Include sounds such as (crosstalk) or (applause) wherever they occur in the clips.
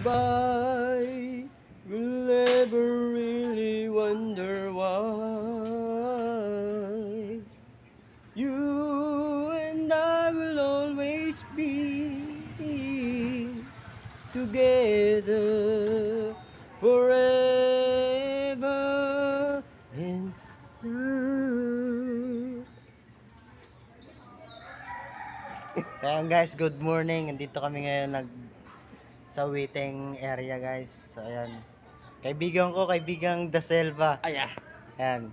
goodbye. We'll never really wonder why. You and I will always be together forever and. (laughs) So guys, good morning. Nandito kami ngayon nag sa waiting area guys. So ayan. Kaibigan ko, kaibigang Da Selva. Ay ah. Ayan.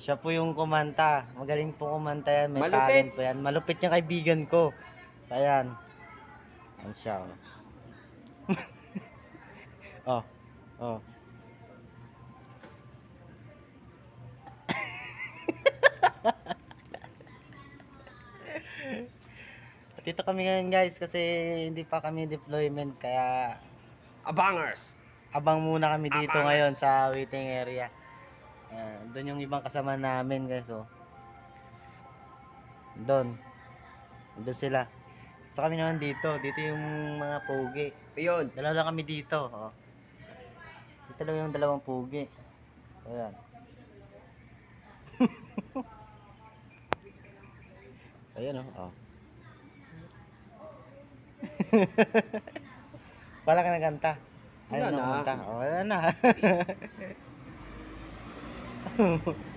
Siya po yung kumanta. Magaling po kumanta yan. May Malupit. talent po yan. Malupit yung kaibigan ko. Ayan. Ayan siya. oh. (laughs) oh. (laughs) Dito kami ngayon guys kasi hindi pa kami deployment kaya Abangers. abang muna kami dito Abangas. ngayon sa waiting area. Ayan, doon yung ibang kasama namin guys oh. Doon. Doon sila. So kami naman dito. Dito yung mga pogi. Ayun. Dalawa lang kami dito. Oh. Dito lang yung dalawang pogi. Ayan. so, (laughs) ayan oh. oh. (laughs) Wala ka ng kanta. Wala Ayaw na. Oh, wala na. (laughs)